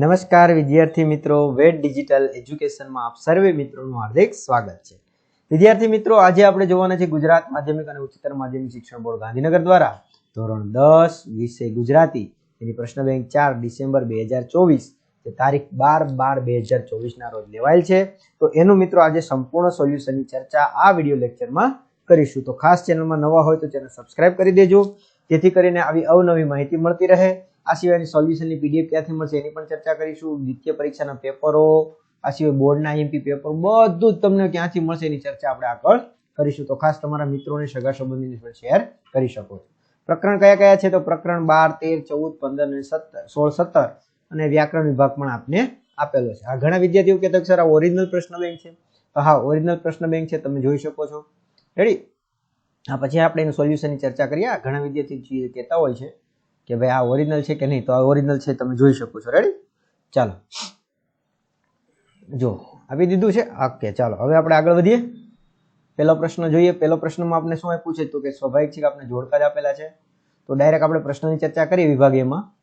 નમસ્કાર વિદ્યાર્થી મિત્રો વેટ ડિજિટલ એજ્યુકેશનમાં આપ સર્વે મિત્રોનું હાર્દિક સ્વાગત છે. વિદ્યાર્થી મિત્રો, આજે આપણે જોવાના છે ગુજરાત માધ્યમિક અને ઉચ્ચતર માધ્યમિક શિક્ષણ બોર્ડ ગાંધીનગર દ્વારા ધોરણ દસ વિષય ગુજરાતી. એની પ્રશ્ન બેંક ચાર ડિસેમ્બર બે હજાર ચોવીસ, જે તારીખ બાર બાર બે હજાર ચોવીસના રોજ લેવાયેલ છે. તો એનું મિત્રો, આજે સંપૂર્ણ સોલ્યુશનની ચર્ચા આ વીડિયો લેક્ચરમાં કરીશું. તો ખાસ ચેનલમાં નવા હોય તો ચેનલ સબસ્ક્રાઇબ કરી દેજો. જેથી કરીને આવી અવનવી માહિતી મળતી રહે. આ સિવાયની સોલ્યુશનની પીડીએફ ક્યાંથી મળશે એની પણ ચર્ચા કરીશું. દ્વિતીય પરીક્ષાના પેપરો, આ સિવાય બોર્ડના એમપી પેપર, બધું જ તમને ક્યાંથી મળશે એની ચર્ચા આપણે આગળ કરીશું. તો ખાસ તમારા મિત્રોને સગા સંબંધીને પણ શેર કરી શકો છો. પ્રકરણ કયા કયા છે? તો પ્રકરણ બાર, તેર, ચૌદ, પંદર અને સત્તર, સોળ, સત્તર. અને વ્યાકરણ વિભાગ પણ આપને આપેલો છે. આ ઘણા વિદ્યાર્થીઓ કહેતા સર, આ ઓરિજિનલ પ્રશ્ન બેંક છે. તો હા ઓરિજિનલ પ્રશ્ન બેંક છે, તમે જોઈ શકો છો. રેડી આ પછી આપણે એનું સોલ્યુશનની ચર્ચા કરીએ. આ ઘણા વિદ્યાર્થી કહેતા હોય છે કે ભાઈ આ ઓરિજિનલ છે કે નહીં? તો આ ઓરિજિનલ છે, તમે જોઈ શકો છો. રેડી ચાલો. જો, આપી દીધું છે? ઓકે ચાલો. હવે આપણે આગળ વધીએ. પહેલો પ્રશ્ન જોઈએ. પહેલો પ્રશ્નમાં આપણે શું આપ્યું છે? તો કે સ્વાભાવિક છે કે આપણે જોડકા જ આપેલા છે. તો ડાયરેક્ટ આપણે પ્રશ્નની ચર્ચા કરીએ વિભાગીયમાં.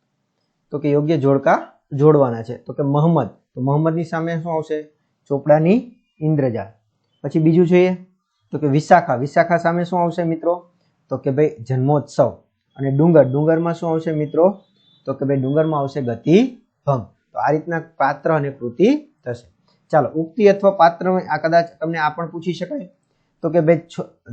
તો કે યોગ્ય જોડકા જોડવાના છે. તો કે મોહમ્મદ તો મહમ્મદની સામે શું આવશે? ચોપડાની ઇન્દ્રજા પછી બીજું જોઈએ. તો કે વિશાખા. વિશાખા સામે શું આવશે મિત્રો? તો કે ભાઈ જન્મોત્સવ. અને ડુંગર. ડુંગરમાં શું આવશે મિત્રો? તો કે ભાઈ ડુંગરમાં આવશે ગતિ ભંગ. તો આ રીતના પાત્ર અને કૃતિ થશે. ચાલો, ઉક્તિ અથવા પાત્ર આ કદાચ તમને આ પણ પૂછી શકાય. તો કે ભાઈ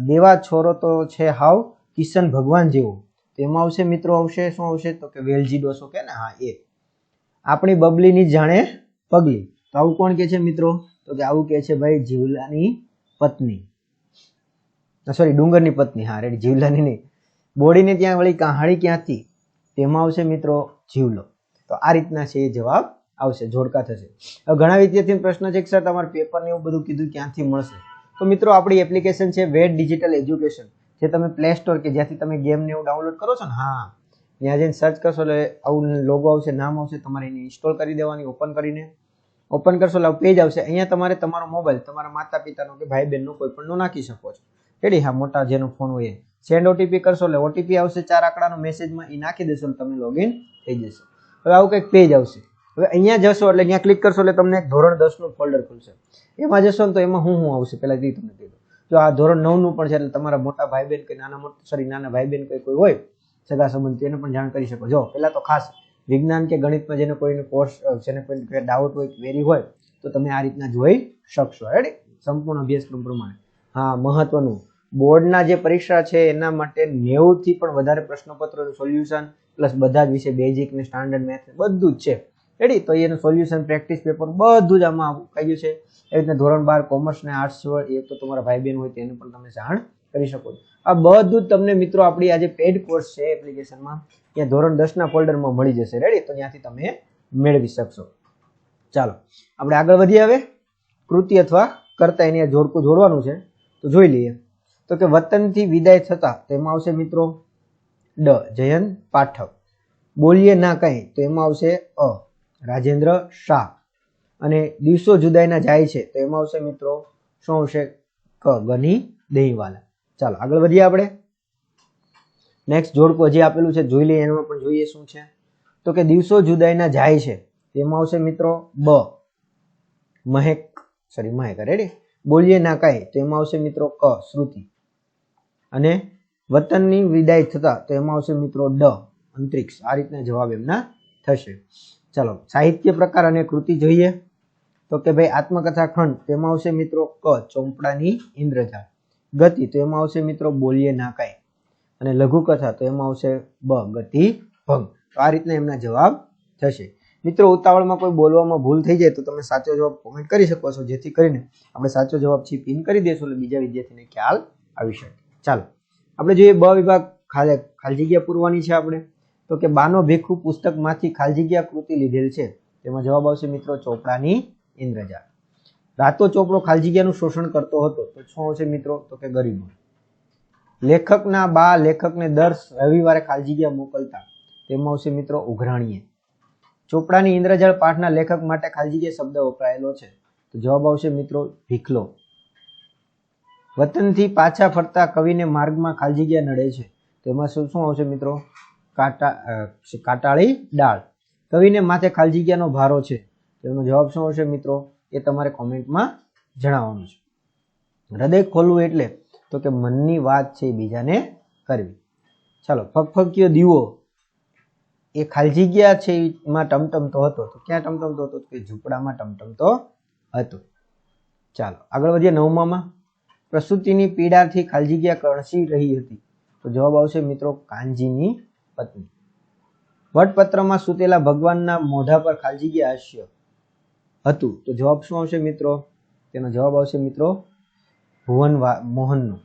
દેવા છોરો તો છે હાવ કિશન ભગવાન જેવો. તો એમાં આવશે મિત્રો, આવશે, શું આવશે? તો કે વેલજી ડોસો કે ને? હા, એ. આપણી બબલીની જાણે પગલી. તો આવું કોણ કે છે મિત્રો? તો કે આવું કે છે ભાઈ જીવલાની પત્ની. સોરી ડુંગરની પત્ની. હા રેડી જીવલાની નહીં. બોડીને ત્યાં વળી કહાણી ક્યાંથી? તેમાં આવશે મિત્રો જીવલો. તો આ રીતના છે એ જવાબ આવશે, જોડકા થશે. ઘણા વિદ્યાર્થીનો પ્રશ્ન છે કે, સર, તમારે પેપર ને એવું બધું કીધું ક્યાંથી મળશે? તો મિત્રો, આપણી એપ્લિકેશન છે વેટ ડિજિટલ એજ્યુકેશન જે તમે પ્લે સ્ટોર કે જ્યાંથી તમે ગેમ ને એવું ડાઉનલોડ કરો છો ને, હા. ત્યાં જઈને સર્ચ કરશો એટલે આવું લોગો આવશે, નામ આવશે, તમારે એને ઇન્સ્ટોલ કરી દેવાની ઓપન કરીને. ઓપન કરશો એટલે પેજ આવશે. અહીંયા તમારે તમારો મોબાઈલ તમારા માતા પિતાનો કે ભાઈ બહેનનો કોઈ પણ નો નાખી શકો છો. રેડી હા, મોટા જેનો ફોન હોય સેન્ડ ઓટીપી કરશો એટલે ઓટીપી આવશે ચાર આંકડાનો મેસેજમાં એ નાખી દેશો એટલે તમે લોગિન થઈ જશે. હવે આવું કંઈક પેજ આવશે. હવે અહીંયા જશો એટલે અહીંયા ક્લિક કરશો એટલે તમને એક ધોરણ દસનું ફોલ્ડર ખુલશે. એમાં જશો ને તો એમાં હું હું આવશે? પહેલાં એ તમને કીધું જો આ ધોરણ નવનું પણ છે એટલે તમારા મોટા ભાઈ બહેન કે નાના મોટા સોરી નાના ભાઈ બહેન કે કોઈ હોય, સગા સંબંધ, એને પણ જાણ કરી શકો. જો, પહેલાં તો ખાસ વિજ્ઞાન કે ગણિતમાં જેને કોઈને કોર્સ જેને કોઈ ડાઉટ હોય ક્વેરી હોય, તો તમે આ રીતના જોઈ શકશો. રેડી સંપૂર્ણ અભ્યાસક્રમ પ્રમાણે. હા, મહત્વનું. બોર્ડના જે પરીક્ષા છે, એના માટે નેવુંથી પણ વધારે પ્રશ્નપત્રોનું સોલ્યુશન, પ્લસ બધા જ વિશે બેઝિક ને સ્ટાન્ડર્ડ મેથ બધું જ છે. રેડી તો એનું સોલ્યુશન પ્રેક્ટિસ પેપર બધું જ આમાં કહ્યું છે. એવી રીતના ધોરણ બાર કોમર્સ ને આર્ટ્સ હોય એ તો તમારા ભાઈ બહેન હોય તેને પણ તમે જાણ કરી શકો છો. આ બધું જ તમને મિત્રો આપણી આજે પેડ કોર્સ છે એપ્લિકેશનમાં ત્યાં ધોરણ દસના ફોલ્ડરમાં મળી જશે. રેડી તો ત્યાંથી તમે મેળવી શકશો. ચાલો, આપણે આગળ વધીએ હવે. કૃતિ અથવા કરતા એની જોડકું જોડવાનું છે. તો જોઈ લઈએ. તો કે વતનથી વિદાય થતા તેમાં આવશે મિત્રો, ડ, જયંત પાઠક. બોલીએ ના કહી તો એમાં આવશે અ, રાજેન્દ્ર શાહ. અને દિવસો જુદાઈના જાય છે, તો એમાં આવશે મિત્રો, શું આવશે? ક, ગની દહીંવાલા. ચાલો, આગળ વધીએ આપણે. નેક્સ્ટ જોડકું હજી આપેલું છે, જોઈ લઈએ એમાં પણ જોઈએ શું છે. તો કે દિવસો જુદાઈના જાય છે તેમાં આવશે મિત્રો, બ, મહેક સોરી મહેક રેડી બોલીએ ના કાંઈ, તો એમાં આવશે મિત્રો, ક, શ્રુતિ. અને વતનની વિદાય થતા તો એમાં આવશે મિત્રો ડ, અંતરિક્ષ. આ રીતના જવાબ એમના થશે. ચાલો, સાહિત્ય પ્રકાર અને કૃતિ જોઈએ. તો કે ભાઈ, આત્મકથા ખંડ તેમાં આવશે મિત્રો ક, ચોપડાની ઇન્દ્રજા ગતિ, તો એમાં આવશે મિત્રો બોલીએ ના કાંઈ. અને લઘુકથા, તો એમાં આવશે બ, ગતિ, ભંગ. તો આ રીતના એમના જવાબ થશે. મિત્રો, ઉતાવળમાં કોઈ બોલવામાં ભૂલ થઈ જાય તો તમે સાચો જવાબ કોમેન્ટ કરી શકો છો. જેથી કરીને આપણે સાચો જવાબ છે પિન કરી દેશું એટલે બીજા વિદ્યાર્થીને ખ્યાલ આવી શકે. ચાલો. આપણે જોઈએ બ વિભાગ ખાલી જગ્યા પૂરવાની છે આપણે. તો કે બાનો ભેખુ પુસ્તકમાંથી ખાલી જગ્યા કૃતિ લીધેલ છે. તેમાં જવાબ આવશે મિત્રો ચોપડાની ઇન્દ્રજાળ રાતો ચોપડો ખાલી જગ્યાનું શોષણ કરતો હતો. તો શું આવશે મિત્રો? તો કે ગરીબો. લેખકના બા લેખકને દર રવિવારે ખાલી જગ્યા મોકલતા. તેમાં આવશે મિત્રો ઉઘરાણીએ. ચોપડાની ઇન્દ્રજાળ પાઠના લેખક માટે ખાલી જગ્યા શબ્દ વપરાયેલો છે. તો જવાબ આવશે મિત્રો ભીખલો. વતનથી પાછા ફરતા કવિને માર્ગમાં ખાલી જગ્યા નડે છે. તો એમાં શું શું આવશે મિત્રો? કાટા કાટાળી ડાળ કવિને માથે ખાલી જગ્યાનો ભારો છે. તેનો જવાબ શું આવશે મિત્રો? એ તમારે કોમેન્ટમાં જણાવવાનું છે. હૃદય ખોલવું એટલે તો કે મનની વાત છે બીજાને કરવી. ચાલો ફકફકીયો દીવો. એ ખાલી જગ્યા છે એમાં ટમટમતો હતો. તો ક્યાં ટમટમતો હતો? કે ઝૂંપડામાં ટમટમતો હતો. ચાલો, આગળ વધીએ નવમામાં. પ્રસૂતિની પીડાથી ખાલજીગ્યા જગ્યા કણસી રહી હતી. તો જવાબ આવશે મિત્રો કાનજીની પત્ની. વટપત્રમાં સૂતેલા ભગવાનના મોઢા પર ખાલજીગ્યા જગ્યા હાસ્ય હતું. તો જવાબ શું આવશે મિત્રો? તેનો જવાબ આવશે મિત્રો ભુવન મોહનનો.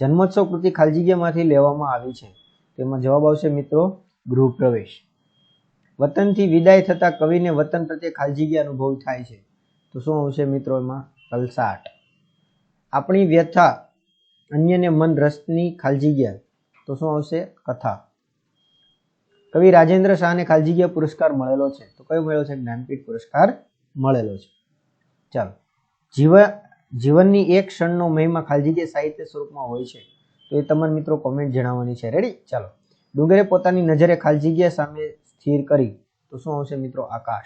જન્મોત્સવ કૃતિ ખાલજીગ્યામાંથી લેવામાં આવી છે. તેમાં જવાબ આવશે મિત્રો ગૃહ પ્રવેશ વતનથી વિદાય થતા કવિને વતન પ્રત્યે ખાલજીગ્યા અનુભવ થાય છે. તો શું આવશે મિત્રો એમાં? કલસાટ. આપણી વ્યથા અન્યને મન રસની ખાલજીગ્યા જગ્યા તો શું આવશે? કથા. કવિ રાજેન્દ્ર શાહને ખાલી જગ્યા પુરસ્કાર મળેલો છે. તો કયો મળેલો છે? જ્ઞાનપીઠ પુરસ્કાર મળેલો છે. ચાલો. જીવ, જીવનની એક ક્ષણનો મહિમા ખાલી જગ્યા સાહિત્ય સ્વરૂપમાં હોય છે. તો એ તમામ મિત્રો કોમેન્ટ જણાવવાની છે. રેડી ચાલો. ડુંગરે પોતાની નજરે ખાલી જગ્યા સામે સ્થિર કરી. તો શું આવશે મિત્રો? આકાશ.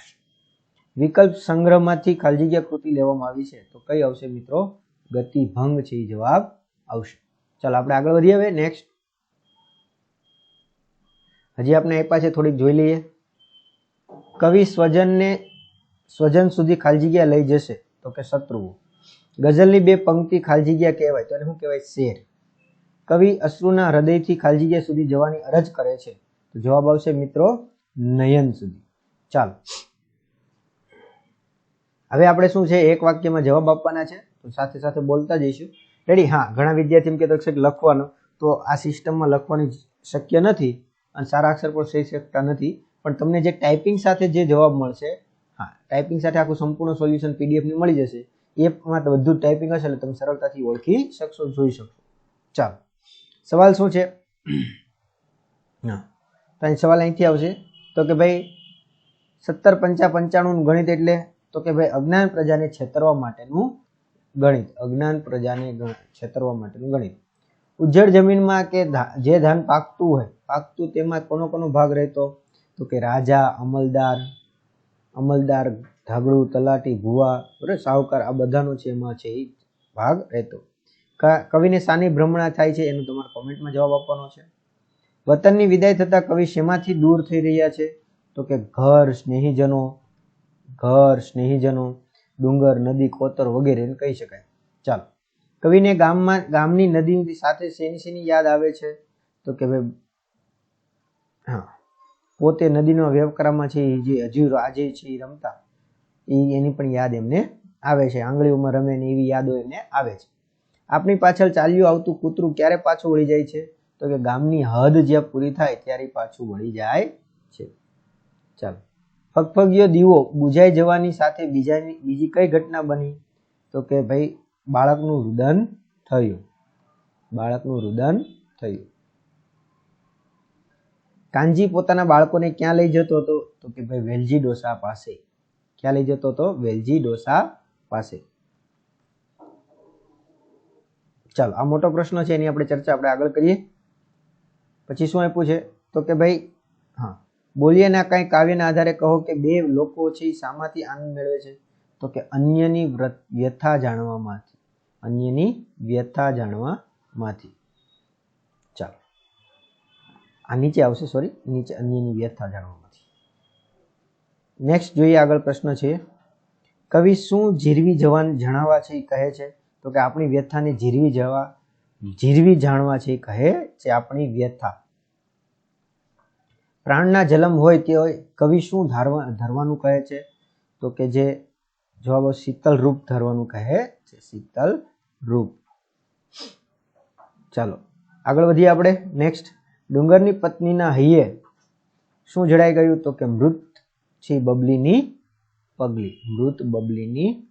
વિકલ્પ સંગ્રહમાંથી ખાલી જગ્યા કૃતિ લેવામાં આવી છે. તો કઈ આવશે મિત્રો? ગતિભંગ છે એ જવાબ આવશે. ચાલો આપણે આગળ વધીએ હવે. નેક્સ્ટ હજી આપણે આપ્યા છે, થોડીક જોઈ લઈએ. કવિ સ્વજનને સ્વજન સુધી ખાલી જગ્યા લઈ જશે. તો કે શત્રુઓ. ગઝલની બે પંક્તિ ખાલી જગ્યા કહેવાય, તો એને શું કહેવાય? શેર. કવિ અશ્રુના હૃદયથી ખાલી જગ્યા સુધી જવાની અરજ કરે છે. તો જવાબ આવશે મિત્રો, નયન સુધી. ચાલો. હવે આપણે શું છે? એક વાક્યમાં જવાબ આપવાના છે. તો સાથે સાથે બોલતા જઈશું. રેડી હા, ઘણા વિદ્યાર્થી એમ કહેતો છે લખવાનો. તો આ સિસ્ટમમાં લખવાની શક્ય નથી અને સારા અક્ષર પર થઈ શકતા નથી. પણ તમને જે ટાઈપિંગ સાથે જે જવાબ મળશે, હા, ટાઈપિંગ સાથે આખું સંપૂર્ણ સોલ્યુશન પીડીએફની મળી જશે. એમાં બધું ટાઈપિંગ હશે એટલે તમે સરળતાથી ઓળખી શકશો જોઈ શકશો. ચાલો. સવાલ શું છે? હા. સવાલ અહીંથી આવશે. તો કે ભાઈ, સત્તર પંચા પંચાણું ગણિત એટલે? તો કે ભાઈ, અજ્ઞાન પ્રજાને છેતરવા માટેનું ગણિત, અજ્ઞાન પ્રજાને છેતરવા માટેનું ગણિત. ઉજ્જડ જમીનમાં કે જે ધાન પાકતું હોય, પાકતું તેમાં કોનો કોનો ભાગ રહેતો? તો કે રાજા, અમલદાર અમલદાર ધાબળું તલાટી, ભુવા, બરાબર? સાહુકાર, આ બધાનો છે, એમાં છે એ ભાગ રહેતો. કવિને શાની ભ્રમણા થાય છે, એનો તમારે કોમેન્ટમાં જવાબ આપવાનો છે. વતનની વિદાય થતા કવિ શેમાંથી દૂર થઈ રહ્યા છે? તો કે ઘર સ્નેહીજનો ઘર સ્નેહીજનો ડુંગર, નદી કોતર વગેરે કહી શકાય. ચાલો. કવિને ગામમાં, ગામની નદીની સાથે શેની શેની યાદ આવે છે? તો કે ભાઈ, હા. પોતે નદીનો વ્યવકારમાં છે જે હજી આજે છે એ રમતા એ એની પણ યાદ એમને આવે છે. આંગળીઓમાં રમે ને એવી યાદો એમને આવે છે. આપણી પાછળ ચાલ્યું આવતું કૂતરું ક્યારે પાછું વળી જાય છે? તો કે ગામની હદ જ્યાં પૂરી થાય ત્યારે પાછું વળી જાય છે. ચાલો. ફગફગિયો દીવો બુઝાઈ જવાની સાથે બીજાની બીજી કઈ ઘટના બની? તો કે ભાઈ, બાળકનું રુદન થયું. બાળકનું રુદન થયું. કાનજી પોતાના બાળકોને ક્યાં લઈ જતો હતો? તો કે ભાઈ, વેલજી ડોસા પાસે. ક્યાં લઈ જતો હતો? વેલજી ડોસા પાસે. ચાલો, આ મોટો પ્રશ્ન છે, એની આપણે ચર્ચા આપણે આગળ કરીએ. પછી શું આપ્યું છે? તો કે ભાઈ, હા. બોલીએના કઈ કાવ્યના આધારે કહો કે બે લોકો છે એ શામાંથી આનંદ મેળવે છે? તો કે અન્યની વ્રત- વ્યથા જાણવામાંથી, અન્યની વ્યથા જાણવામાંથી. ચાલો. આ નીચે આવશે સોરી નીચે અન્યની વ્યથા જાણવામાંથી. નેક્સ્ટ જોઈએ આગળ પ્રશ્ન છે. કવિ શું જીરવી જવાન જણાવવા છે એ કહે છે? તો કે આપણી વ્યથાને જીરવી જવા, જીરવી જાણવા છે એ કહે છે આપણી વ્યથા. પ્રાણના જલમ હોય તે કવિ શું ધારવા ધરવાનું કહે છે? તો કે જે જવાબ શીતલ રૂપ ધરવાનું કહે છે. શીતલ રૂપ. ચાલો, આગળ વધીએ આપણે. નેક્સ્ટ ડુંગરની પત્નીના હૈયે શું જડાઈ ગયું? તો કે મૃત છે બબલીની પગલી. મૃત બબલીની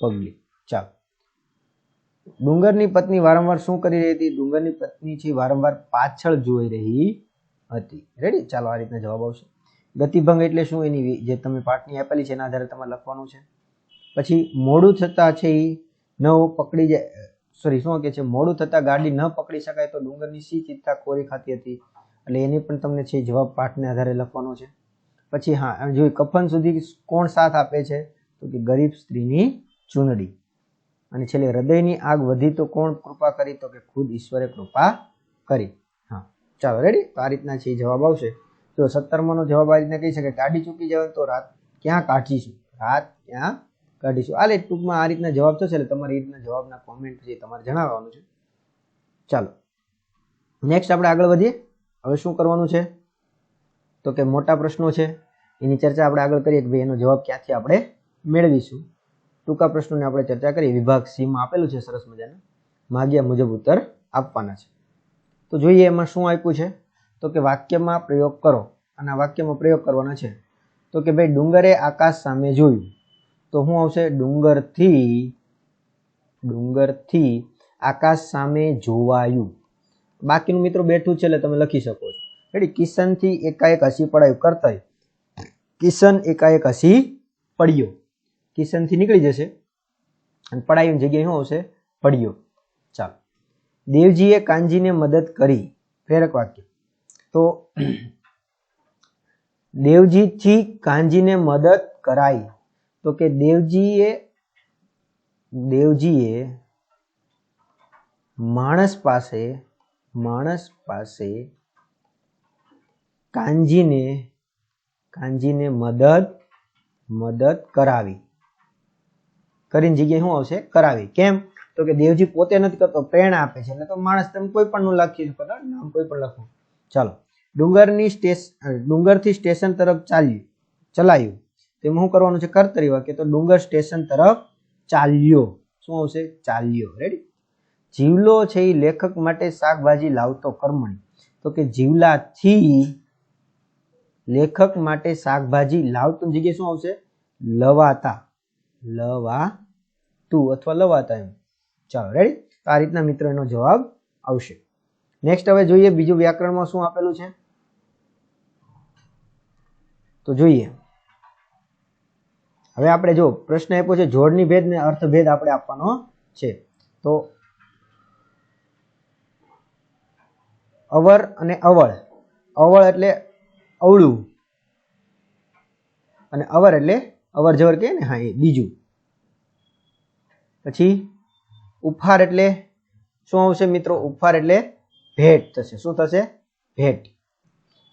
પગલી. ચાલો. ડુંગરની પત્ની વારંવાર શું કરી રહી હતી? ડુંગરની પત્ની છે વારંવાર પાછળ જોઈ રહી હતી. રેડી ચાલો આ રીતના જવાબ આવશે. ગતિભંગ એટલે શું? એની જે તમે પાઠની આપેલી છે, એના આધારે તમારે લખવાનું છે. પછી, મોડું થતા છે એ ન પકડી જાય સોરી શું કે છે? મોડું થતા ગાડી ન પકડી શકાય તો ડુંગરની સી ચિત્તા કોરી ખાતી હતી. એટલે એની પણ તમને છે જવાબ પાઠને આધારે લખવાનો છે. પછી, હા જોઈએ જોઈ કફન સુધી કોણ સાથ આપે છે? તો કે ગરીબ સ્ત્રીની ચૂંદડી અને છેલ્લે, હૃદયની આગ વધી તો કોણ કૃપા કરી? તો કે ખુદ ઈશ્વરે કૃપા કરી. ચાલો રેડી તો આ રીતના છે જવાબ આવશે. જો સત્તરમાંનો જવાબ આ રીતના કહી શકે ગાડી ચૂકી જવાય તો રાત ક્યાં કાઢીશું? રાત ક્યાં કાઢીશું? આ લે ટૂંકમાં આ રીતના જવાબ થશે, એટલે તમારી રીતના જવાબના કોમેન્ટ છે તમારે જણાવવાનું છે. ચાલો. નેક્સ્ટ આપણે આગળ વધીએ. હવે શું કરવાનું છે? તો કે મોટા પ્રશ્નો છે. એની ચર્ચા આપણે આગળ કરીએ કે ભાઈ એનો જવાબ ક્યાંથી આપણે મેળવીશું? ટૂંકા પ્રશ્નોની આપણે ચર્ચા કરીએ. વિભાગ સીમાં આપેલું છે, સરસ મજાના. માગ્યા મુજબ ઉત્તર આપવાના છે. તો જોઈએ એમાં શું આપ્યું છે? તો કે વાક્યમાં પ્રયોગ કરો. અને આ વાક્યમાં પ્રયોગ કરવાનો છે. તો કે ભાઈ ડુંગરે આકાશ સામે જોયું. તો શું આવશે? ડુંગરથી ડુંગરથી આકાશ સામે જોવાયું. બાકીનું મિત્રો બેઠું છે એટલે તમે લખી શકો છો. રેડી કિશનથી એકાએક હસી પડાયું. કરતા કિશન એકાએક હસી પડ્યો. કિશનથી નીકળી જશે. અને પડાયું જગ્યાએ શું આવશે? પડ્યો. ચાલો. દેવજીએ કાનજીને મદદ કરી. પ્રેરક વાક્ય. તો દેવજીથી કાનજીને મદદ કરાઈ. તો કે દેવજીએ દેવજીએ માણસ પાસે માણસ પાસે કાનજીને કાનજીને મદદ મદદ કરાવી. કરીને જગ્યાએ શું આવશે? કરાવી. કેમ? તો કે દેવજી પોતે નથી કરતો, પ્રેરણા આપે છે. એટલે તો માણસ તમે કોઈ પણ નું લખી શકો નામ કોઈ પણ લખો. ચાલો. ડુંગરની સ્ટેશન ડુંગરથી સ્ટેશન તરફ ચાલ્યું, ચલાયું. તેમાં શું કરવાનું છે? કર્તરી વાક્ય. તો ડુંગર સ્ટેશન તરફ ચાલ્યો. શું આવશે? ચાલ્યો. રેડી જીવલો છે એ લેખક માટે શાકભાજી લાવતો કર્મણી. તો કે જીવલાથી લેખક માટે શાકભાજી લાવતું. જગ્યાએ શું આવશે? લવાતા. લવાતું અથવા લવાતા એમ. ચાલો રેડી તો આ રીતના મિત્રો એનો જવાબ આવશે. નેક્સ્ટ હવે જોઈએ બીજું વ્યાકરણમાં શું આપેલું છે. તો જોઈએ. હવે આપણે જો પ્રશ્ન આપ્યો છે, જોડની ભેદ ને અર્થભેદ આપણે આપવાનો છે. તો અવર અને અવળ. અવળ એટલે અવળું. અને અવર એટલે અવર જવર કે ને? હા, એ બીજું. પછી ઉપહાર એટલે શું આવશે મિત્રો? ઉપહાર એટલે ભેટ થશે. શું થશે? ભેટ.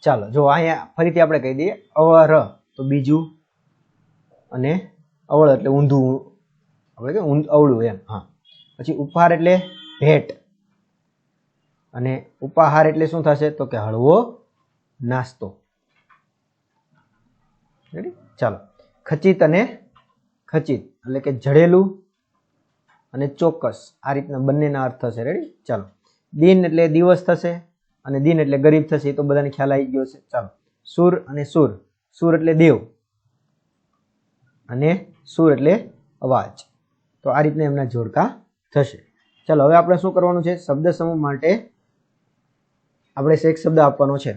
ચાલો, જો અહીંયા ફરીથી આપણે કહી દઈએ, અવર. તો બીજું અને અવળ એટલે ઊંધું. આપણે કે અવળું એમ. હા. પછી ઉપહાર એટલે ભેટ. અને ઉપાહાર એટલે શું થશે? તો કે હળવો નાસ્તો. ચાલો. ખચિત અને ખચિત. એટલે કે જડેલું અને ચોક્કસ આ રીતના બંનેના અર્થ થશે. રેડી ચાલો. દિન એટલે દિવસ થશે અને દિન એટલે ગરીબ થશે, એ તો બધાને ખ્યાલ આવી ગયો છે ચાલો. સુર અને સુર. સુર એટલે દેવ અને સુર એટલે અવાજ. તો આ રીતના એમના જોડકા થશે. ચાલો, હવે આપણે શું કરવાનું છે? શબ્દ સમૂહ માટે આપણે એક શબ્દ આપવાનો છે.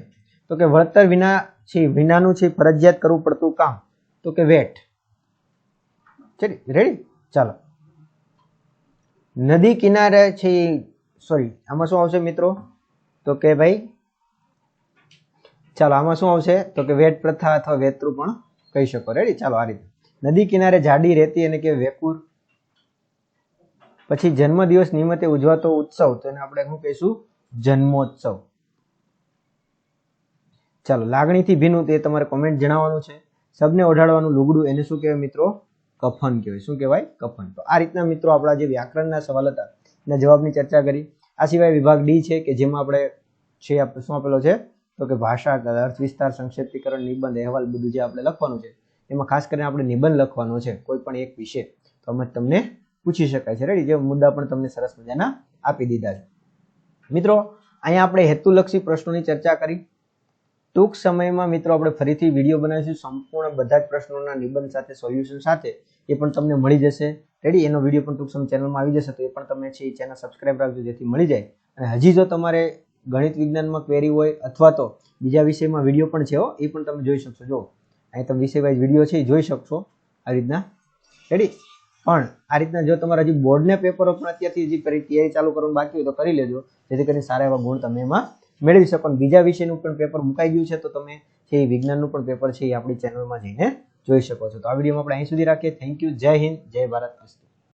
તો કે વળતર વિના છે, વિનાનું છે, ફરજિયાત કરવું પડતું કામ. તો કે વેટ. છે રેડી ચાલો. નદી કિનારે છે સોરી આમાં શું આવશે મિત્રો? તો કે ભાઈ, ચાલો, આમાં શું આવશે? તો કે વેટ પ્રથા અથવા વેતરું પણ કહી શકો. રેડી ચાલો, આ રીતે. નદી કિનારે જાડી રહેતી અને કે વેકુર. પછી જન્મદિવસ નિમિત્તે ઉજવાતો ઉત્સવ, તો એને આપણે શું કહીશું? જન્મોત્સવ. ચાલો, લાગણીથી ભીનું તે તમારે કોમેન્ટ જણાવવાનું છે. સબને ઓઢાડવાનું લુગડું એને શું કહેવાય મિત્રો? કફન કહેવાય શું કહેવાય? કફન. તો આ રીતના મિત્રો આપણા જે વ્યાકરણના સવાલ હતા, એના જવાબની ચર્ચા કરી. આ સિવાય વિભાગ ડી છે કે જેમાં આપણે છે શું આપેલો છે? તો કે ભાષા, અર્થ વિસ્તાર, સંક્ષેપ્તીકરણ, નિબંધ, અહેવાલ બધું જે આપણે લખવાનું છે, એમાં ખાસ કરીને આપણે નિબંધ લખવાનો છે, કોઈ પણ એક વિશે. તો અમે તમને પૂછી શકાય છે. રેડી જે મુદ્દા પણ તમને સરસ મજાના આપી દીધા છે. મિત્રો, અહીંયા આપણે હેતુલક્ષી પ્રશ્નોની ચર્ચા કરી. ટૂંક સમયમાં મિત્રો આપણે ફરીથી વીડિયો બનાવીશું. સંપૂર્ણ બધા જ પ્રશ્નોના નિબંધ સાથે સોલ્યુશન સાથે એ પણ તમને મળી જશે. રેડી એનો વીડિયો પણ ટૂંક સમય ચેનલમાં આવી જશે, તો એ પણ તમે છે એ ચેનલ સબસ્ક્રાઈબ રાખજો, જેથી મળી જાય. અને હજી જો તમારે ગણિત વિજ્ઞાનમાં ક્વેરી હોય અથવા તો બીજા વિષયમાં વીડિયો પણ છે એ પણ તમે જોઈ શકશો. જો, અહીં તમે વિષય વાઇઝ વીડિયો છે એ જોઈ શકશો આ રીતના. રેડી પણ આ રીતના જો તમારા હજી બોર્ડના પેપરો પણ અત્યારથી હજી તૈયારી ચાલુ કરવાનું બાકી હોય તો કરી લેજો, જેથી કરીને સારા એવા ગુણ તમે એમાં મેળવી શકો. અને બીજા વિષયનું પણ પેપર મુકાઈ ગયું છે, તો તમે છે એ વિજ્ઞાનનું પણ પેપર છે એ આપણી ચેનલમાં જઈને જોઈ શકો છો. તો આ વિડીયોમાં આપણે અહીં સુધી રાખીએ. થેન્ક યુ જય હિન્દ. જય ભારત.